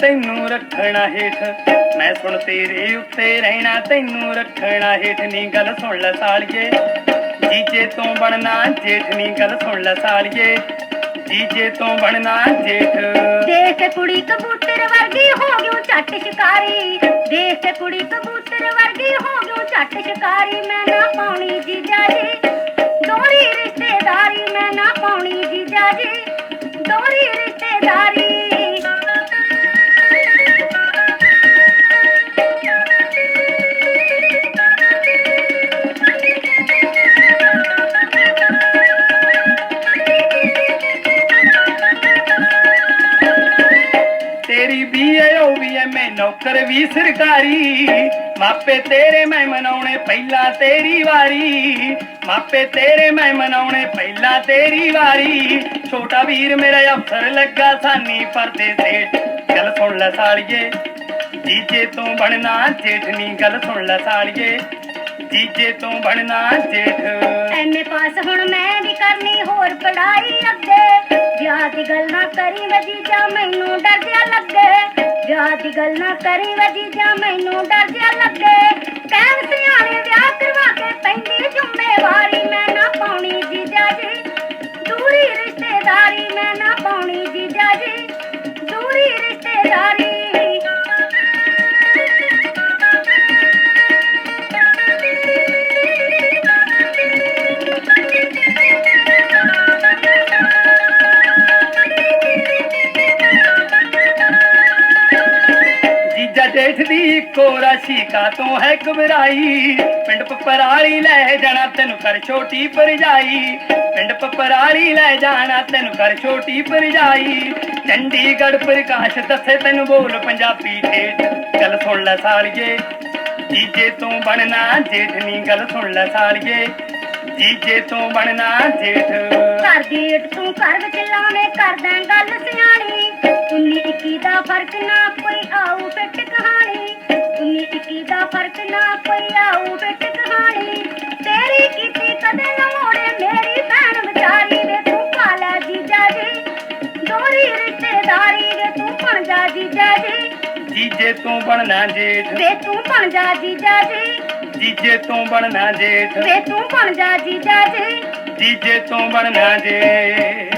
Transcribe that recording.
ਤੈਨੂੰ ਰੱਖਣਾ ਹੇਠ। ਮੈਂ ਸੁਣ ਤੇਰੇ ਉੱਤੇ ਰਹਿਣਾ ਤੈਨੂੰ ਰੱਖਣਾ ਹੇਠ। ਨੀ ਗੱਲ ਸੁਣ ਲੈ ਸਾਲੀਏ। ਜੀਜੇ ਤੋਂ ਬਣਨਾ ਜੇਠ, ਨੀ ਗੱਲ ਸੁਣ ਲੈ ਸਾਲੀਏ। ਜੀਜੇ ਤੋਂ ਬਣਨਾ ਜੇਠ। ਦੇਖ ਕੁੜੀ ਕਬੂਤਰ ਵਰਗੀ ਹੋ ਗਿਓ ਝੱਟ ਸ਼ਿਕਾਰੀ। ਦੇਖ ਕੁੜੀ ਕਬੂਤਰ ਵਰਗੀ ਹੋ ਗਿਓ ਝੱਟ ਸ਼ਿਕਾਰੀ। ਮੈਂ ਨਾ ਪਾਉਣੀ ਜੀਜਾ ਜੀ। ਦੋਹਰੀ ਰਿਸ਼ਤੇਦਾਰੀ ਮੈਂ ਨਾ ਪਾਉਣੀ ਜੀਜਾ ਜੀ। ਦੋਹਰੀ ਰਿਸ਼ਤੇਦਾਰੀ ਮੈਂ ਨੌਕਰ ਵੀ ਸਰਕਾਰੀ। ਮਾਪੇ ਤੇਰੇ ਮੈਂ ਮਨਾਉਣੇ ਪਹਿਲਾ ਤੇਰੀ ਵਾਰੀ। ਮਾਪੇ ਤੇਰੇ ਮੈਂ ਮਨਾਉਣੇ ਪਹਿਲਾਂ ਤੇਰੀ ਵਾਰੀ। ਛੋਟਾ ਵੀਰ ਮੇਰਾ ਅਫਸਰ ਲੱਗਾ ਸਾਨੀ ਪਰਦੇ ਤੇ। ਗੱਲ ਸੁਣ ਲੈ ਸਾਲੀਏ, ਜੀਜੇ ਤੋਂ ਬਣਨਾ ਜੇਠ ਨੀ। ਗੱਲ ਸੁਣ ਲੈ ਸਾਲੀਏ, ਜੀਜੇ ਤੋਂ ਬਣਨਾ ਜੇਠ। ਐਨੇ ਪਾਸ ਹੁਣ ਮੈਂ ਵੀ ਕਰਨੀ ਹੋਰ ਪੜਾਈ ਅੱਗੇ। ਵਿਆਹ ਦੀ ਗੱਲ ਨਾ ਕਰੀ ਵਜੀਜਾ ਮੈਨੂੰ ਡਰ ਜਿਹਾ ਲੱਗੇ। ਵਿਆਹ ਦੀ ਗੱਲ ਨਾ ਕਰੀ ਵਜੀਜਾ ਮੈਨੂੰ ਡਰ ਜਿਹਾ ਲੱਗੇ। ਕਹਿਣ ਸਿਆਣੇ ਵਿਆਹ ਕਰਵਾ ਕੇ ਪੈਂਦੀ ਜ਼ਿੰਮੇਵਾਰੀ, ਮੈਂ ਨਾ ਪਾਉਣੀ ਜੀਜਾ। ਜੀ ਦੂਰੀ ਰਿਸ਼ਤੇਦਾਰੀ, ਮੈਂ ਨਾ ਪਾਉਣੀ ਜੀਜਾ। ਜੀ ਜੇਠ ਦੀ ਇੱਕੋ ਰਾਸ਼ੀ ਤੋਂ ਹੈ ਘਬਰਾਈ ਪਿੰਡ ਪਪਰਾਲੀ ਲੈ ਜਾਣਾ ਤੈਨੂੰ ਕਰ ਛੋਟੀ ਪਰਜਾਈ ਪਿੰਡ ਪਪਰਾਲੀ ਲੈ ਜਾਣਾ ਤੈਨੂੰ ਕਰ ਛੋਟੀ ਪਰਜਾਈ ਚੰਡੀਗੜ੍ਹ ਪ੍ਰਕਾਸ਼ ਦੱਸੇ ਤੈਨੂੰ ਬੋਲ ਪੰਜਾਬੀ ਠੇਠ। ਗੱਲ ਸੁਣ ਲੈ ਸਾਲੀਏ, ਜੀਜੇ ਤੋਂ ਬਣਨਾ ਜੇਠ ਨੀ, ਗੱਲ ਸੁਣ ਲੈ ਸਾਲੀਏ, ਜੀਜੇ ਤੋਂ ਬਣਨਾ ਜੇਠ। ਘਰ ਦੀ ਇੱਟ ਤੂੰ ਘਰ ਵਿੱਚ ਲਾਵੇਂ ਕਰਦਾ ਗੱਲ ਸਿਆਣੀ। 19 21 ਦਾ ਫ਼ਰਕ ਨਾ ਕੋਈ ਆਊ ਫਿੱਟ ਨਾ ਆਊ ਫਿੱਟ ਕਹਾਣੀ ਤੇਰੀ ਕੀਤੀ ਕਦੇ ਨਾ ਮੋੜੇ ਮੇਰੀ ਭੈਣ ਵਿਚਾਰੀ ਵੇ ਤੂੰ ਕਾਲਾ ਜੀਜਾ ਜੀ। ਦੋਰੀ ਰਿਸ਼ਤੇਦਾਰੀ ਵੇ ਤੂੰ ਬਣ ਜਾ ਜੀਜਾ ਜੀ। ਜੀਜੇ ਤੋਂ ਬਣਨਾ ਜੇਠ। ਵੇ ਤੂੰ ਬਣ ਜਾ ਜੀਜਾ ਜੀ। ਜੀਜੇ ਤੋਂ ਬਣਨਾ ਜੇਠ। ਵੇ ਤੂੰ ਬਣ ਜਾ ਜੀਜਾ ਜੀ। ਜੀਜੇ ਤੋਂ ਬਣਨਾ ਜੇ